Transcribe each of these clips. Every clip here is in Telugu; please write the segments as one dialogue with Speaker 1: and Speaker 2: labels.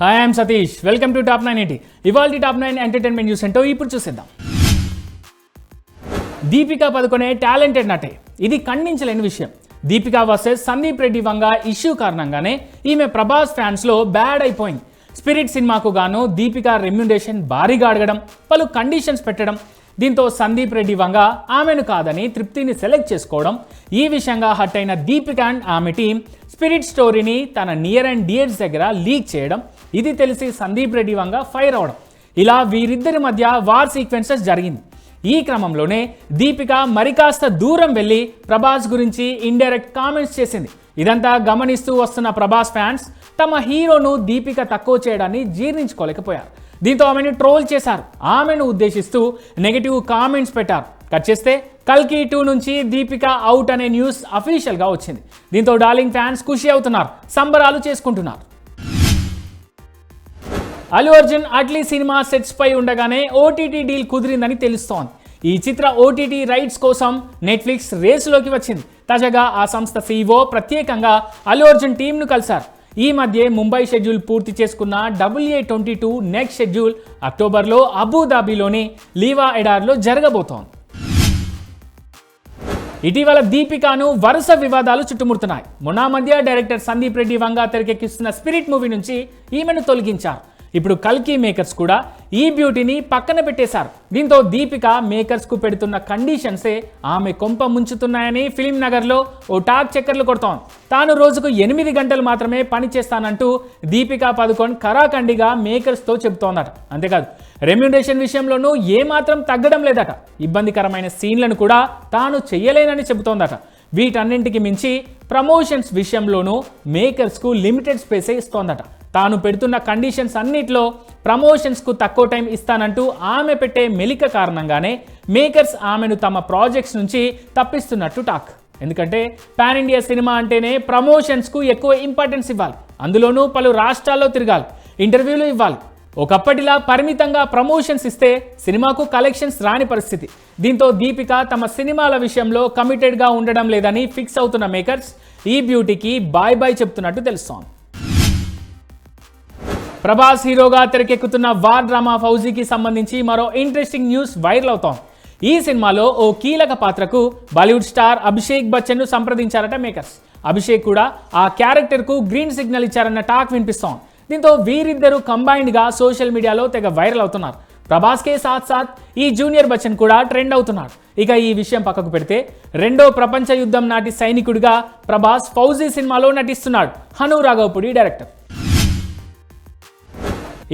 Speaker 1: Hi I'm Satish welcome to Top Nine eighty ఇవాళ టాప్ నైన్ ఎంటర్టైన్మెంట్ న్యూస్ ఏంటో ఇప్పుడు చూసేద్దాం. దీపికా పదుకొనే టాలెంటెడ్ నటే. ఇది ఖండించలేని విషయం. దీపికా వర్సెస్ సందీప్ రెడ్డి వంగ ఇష్యూ కారణంగానే ఈమె ప్రభాస్ ఫ్యాన్స్లో బ్యాడ్ అయిపోయింది. స్పిరిట్ సినిమాకు గాను దీపికా రెమ్యుండేషన్ భారీగా అడగడం పలు కండిషన్స్ పెట్టడం దీంతో సందీప్ రెడ్డి వంగ ఆమెను కాదని తృప్తిని సెలెక్ట్ చేసుకోవడం ఈ విషయంగా హట్ అయిన దీపిక అండ్ ఆమె టీం స్పిరిట్ స్టోరీని తన నియర్ అండ్ డియర్స్ దగ్గర లీక్ చేయడం ఇది తెలిసి సందీప్ రెడ్డి వంగ ఫైర్ అవడం. ఇలా వీరిద్దరి మధ్య వార్ సీక్వెన్సెస్ జరిగింది. ఈ క్రమంలోనే దీపిక మరికాస్త దూరం వెళ్ళి ప్రభాస్ గురించి ఇండైరెక్ట్ కామెంట్స్ చేసింది. ఇదంతా గమనిస్తూ వస్తున్న ప్రభాస్ ఫ్యాన్స్ తమ హీరోను దీపిక తక్కువ చేయడాన్ని జీర్ణించుకోలేకపోయారు. దీంతో ఆమెను ట్రోల్ చేశారు. ఆమెను ఉద్దేశిస్తూ నెగిటివ్ కామెంట్స్ పెట్టారు. కట్ చేస్తే కల్కి టూ నుంచి దీపిక అవుట్ అనే న్యూస్ అఫీషియల్గా వచ్చింది. దీంతో డార్లింగ్ ఫ్యాన్స్ ఖుషి అవుతున్నారు. సంబరాలు చేసుకుంటున్నారు. అల్లు అర్జున్ అట్లీ సినిమా సెట్స్ పై ఉండగానే ఓటీటీ డీల్ కుదిరిందని తెలుస్తోంది. ఈ చిత్ర ఓటీటీ రైట్స్ కోసం నెట్ఫ్లిక్స్ రేసులోకి వచ్చింది. తాజాగా ఆ సంస్థ సీఈఓ ప్రత్యేకంగా అల్లు అర్జున్ టీంను కలిశారు. ఈ మధ్య ముంబై షెడ్యూల్ పూర్తి చేసుకున్న WA twenty two next schedule అక్టోబర్లో అబుదాబిలోని లీవా ఎడార్లో జరగబోతోంది. ఇటీవల దీపికాను వరుస వివాదాలు చుట్టుముడుతున్నాయి. మొన్న మధ్య డైరెక్టర్ సందీప్ రెడ్డి వంగా తెరకెక్కిస్తున్న స్పిరిట్ మూవీ నుంచి ఈమెను తొలగించారు. ఇప్పుడు కల్కి మేకర్స్ కూడా ఈ బ్యూటీని పక్కన పెట్టేశారు. దీంతో దీపిక మేకర్స్కు పెడుతున్న కండిషన్సే ఆమె కొంప ముంచుతున్నాయని ఫిలిం నగర్లో ఓ టాక్ చక్కర్లు కొడతాం తాను రోజుకు ఎనిమిది గంటలు మాత్రమే పని చేస్తానంటూ దీపిక పదుకొన్ కరాఖండిగా మేకర్స్తో చెబుతోందట. అంతేకాదు రెమ్యునరేషన్ విషయంలోనూ ఏమాత్రం తగ్గడం లేదట. ఇబ్బందికరమైన సీన్లను కూడా తాను చెయ్యలేనని చెబుతోందట. వీటన్నింటికి మించి ప్రమోషన్స్ విషయంలోనూ మేకర్స్కు లిమిటెడ్ స్పేసే ఇస్తోందట. తాను పెడుతున్న కండిషన్స్ అన్నిట్లో ప్రమోషన్స్కు తక్కువ టైం ఇస్తానంటూ ఆమె పెట్టే మెలిక కారణంగానే మేకర్స్ ఆమెను తమ ప్రాజెక్ట్స్ నుంచి తప్పిస్తున్నట్టు టాక్. ఎందుకంటే పాన్ ఇండియా సినిమా అంటేనే ప్రమోషన్స్కు ఎక్కువ ఇంపార్టెన్స్ ఇవ్వాలి. అందులోనూ పలు రాష్ట్రాల్లో తిరగాలి ఇంటర్వ్యూలు ఇవ్వాలి. ఒకప్పటిలా పరిమితంగా ప్రమోషన్స్ ఇస్తే సినిమాకు కలెక్షన్స్ రాని పరిస్థితి. దీంతో దీపిక తమ సినిమాల విషయంలో కమిటెడ్గా ఉండడం లేదని ఫిక్స్ అవుతున్న మేకర్స్ ఈ బ్యూటీకి బాయ్ బాయ్ చెప్తున్నట్టు తెలుస్తోంది. ప్రభాస్ హీరోగా తెరకెక్కుతున్న వార్ డ్రామా ఫౌజీకి సంబంధించి మరో ఇంట్రెస్టింగ్ న్యూస్ వైరల్ అవుతాం ఈ సినిమాలో ఓ కీలక పాత్రకు బాలీవుడ్ స్టార్ అభిషేక్ బచ్చన్ను సంప్రదించారట మేకర్స్. అభిషేక్ కూడా ఆ క్యారెక్టర్కు గ్రీన్ సిగ్నల్ ఇచ్చారన్న టాక్ వినిపిస్తోంది. దీంతో వీరిద్దరూ కంబైన్డ్గా సోషల్ మీడియాలో తెగ వైరల్ అవుతున్నారు. ప్రభాస్కే సాత్ సాత్ ఈ జూనియర్ బచ్చన్ కూడా ట్రెండ్ అవుతున్నాడు. ఇక ఈ విషయం పక్కకు పెడితే రెండో ప్రపంచ యుద్ధం నాటి సైనికుడిగా ప్రభాస్ ఫౌజీ సినిమాలో నటిస్తున్నాడు హను రాఘవపుడి డైరెక్టర్.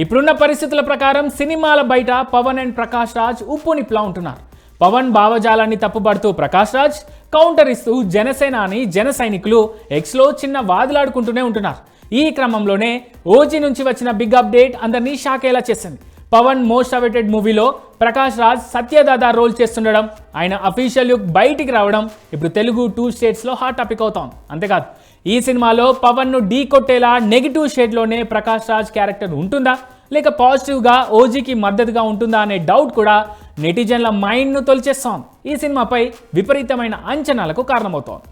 Speaker 1: ఇప్పుడున్న పరిస్థితుల ప్రకారం సినిమాల బయట పవన్ అండ్ ప్రకాష్ రాజ్ ఉప్పు నిప్లా ఉంటున్నారు పవన్ భావజాలాన్ని తప్పుబడుతూ ప్రకాష్ రాజ్ కౌంటర్ ఇస్తూ జనసేన అని జన సైనికులు ఎక్స్లో చిన్న వాదులాడుకుంటూనే ఉంటున్నారు. ఈ క్రమంలోనే ఓజీ నుంచి వచ్చిన బిగ్ అప్డేట్ అందరినీ షాకేలా చేసింది. పవన్ మోస్ట్ అవైటెడ్ మూవీలో ప్రకాష్ రాజ్ సత్యదాదా రోల్ చేస్తుండడం ఆయన అఫీషియల్ లుక్ బయటికి రావడం ఇప్పుడు తెలుగు టూ స్టేట్స్లో హాట్ టాపిక్ అవుతాం అంతేకాదు ఈ సినిమాలో పవన్ను ఢీ కొట్టేలా నెగిటివ్ షేడ్లోనే ప్రకాష్ రాజ్ క్యారెక్టర్ ఉంటుందా? లేక పాజిటివ్గా ఓజీకి మద్దతుగా ఉంటుందా అనే డౌట్ కూడా నెటిజన్ల మైండ్ను తొలిచేస్తోంది. ఈ సినిమాపై విపరీతమైన అంచనాలకు కారణమవుతోంది.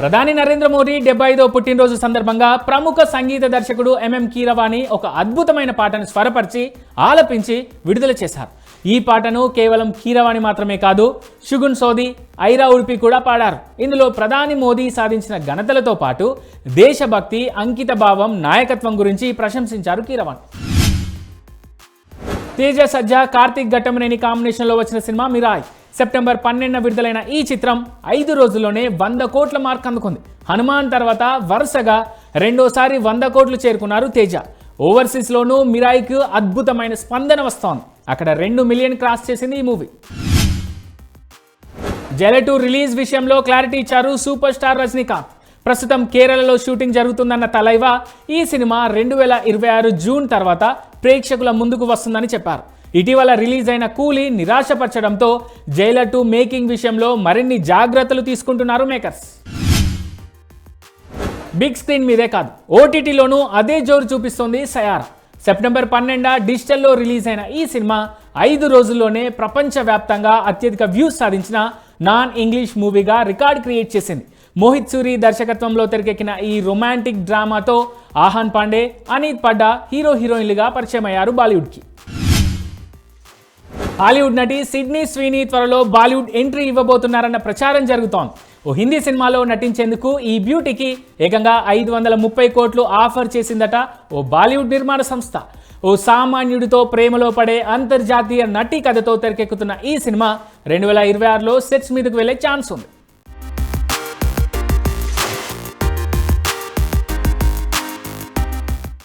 Speaker 1: ప్రధాని నరేంద్ర మోదీ డెబ్బై ఐదో పుట్టినరోజు సందర్భంగా ప్రముఖ సంగీత దర్శకుడు ఎంఎం కీరవాణి ఒక అద్భుతమైన పాటను స్వరపరిచి ఆలపించి విడుదల చేశారు. ఈ పాటను కేవలం కీరవాణి మాత్రమే కాదు షుగున్ సోది ఐరా ఉడిపి కూడా పాడారు. ఇందులో ప్రధాని మోదీ సాధించిన ఘనతలతో పాటు దేశభక్తి అంకిత భావం నాయకత్వం గురించి ప్రశంసించారు కీరవాణి తేజ సజ్జ కార్తీక్ ఘట్టమనేని కాంబినేషన్లో వచ్చిన సినిమా మిరాయ్. సెప్టెంబర్ పన్నెండున విడుదలైన ఈ చిత్రం ఐదు రోజుల్లోనే వంద కోట్ల మార్క్ అందుకుంది. హనుమాన్ తర్వాత వరుసగా రెండోసారి వంద కోట్లు చేరుకున్నారు తేజ. ఓవర్సీస్లోనూ మిరాయ్కు అద్భుతమైన స్పందన వస్తోంది. అక్కడ రెండు మిలియన్ క్రాస్ చేసింది ఈ మూవీ. జెలెటు రిలీజ్ విషయంలో క్లారిటీ ఇచ్చారు సూపర్ స్టార్ రజనీకాంత్. ప్రస్తుతం కేరళలో షూటింగ్ జరుగుతుందన్న తలైవా ఈ సినిమా రెండు వేల ఇరవై ఆరు జూన్ తర్వాత ప్రేక్షకుల ముందుకు వస్తుందని చెప్పారు. ఇటీవల రిలీజ్ అయిన కూలీ నిరాశపరచడంతో జైలర్ టూ మేకింగ్ విషయంలో మరిన్ని జాగ్రత్తలు తీసుకుంటున్నారు మేకర్స్. బిగ్ స్క్రీన్ మీదే కాదు ఓటీటీలోనూ అదే జోరు చూపిస్తోంది సయారా. సెప్టెంబర్ పన్నెండు డిజిటల్లో రిలీజ్ అయిన ఈ సినిమా ఐదు రోజుల్లోనే ప్రపంచవ్యాప్తంగా అత్యధిక వ్యూస్ సాధించిన నాన్ ఇంగ్లీష్ మూవీగా రికార్డ్ క్రియేట్ చేసింది. మోహిత్ సూరి దర్శకత్వంలో తెరకెక్కిన ఈ రొమాంటిక్ డ్రామాతో ఆహాన్ పాండే అనీత్ పడ్డా హీరో హీరోయిన్లుగా పరిచయం అయ్యారు బాలీవుడ్కి. హాలీవుడ్ నటి సిడ్నీ స్వీని త్వరలో బాలీవుడ్ ఎంట్రీ ఇవ్వబోతున్నారన్న ప్రచారం జరుగుతోంది. ఓ హిందీ సినిమాలో నటించేందుకు ఈ బ్యూటీకి ఏకంగా ఐదు వందల ముప్పై కోట్లు ఆఫర్ చేసిందట ఓ బాలీవుడ్ నిర్మాణ సంస్థ. ఓ సామాన్యుడితో ప్రేమలో పడే అంతర్జాతీయ నటి కథతో తెరకెక్కుతున్న ఈ సినిమా రెండు వేల ఇరవై ఆరులో సెట్స్ మీదకు వెళ్ళే ఛాన్స్ ఉంది.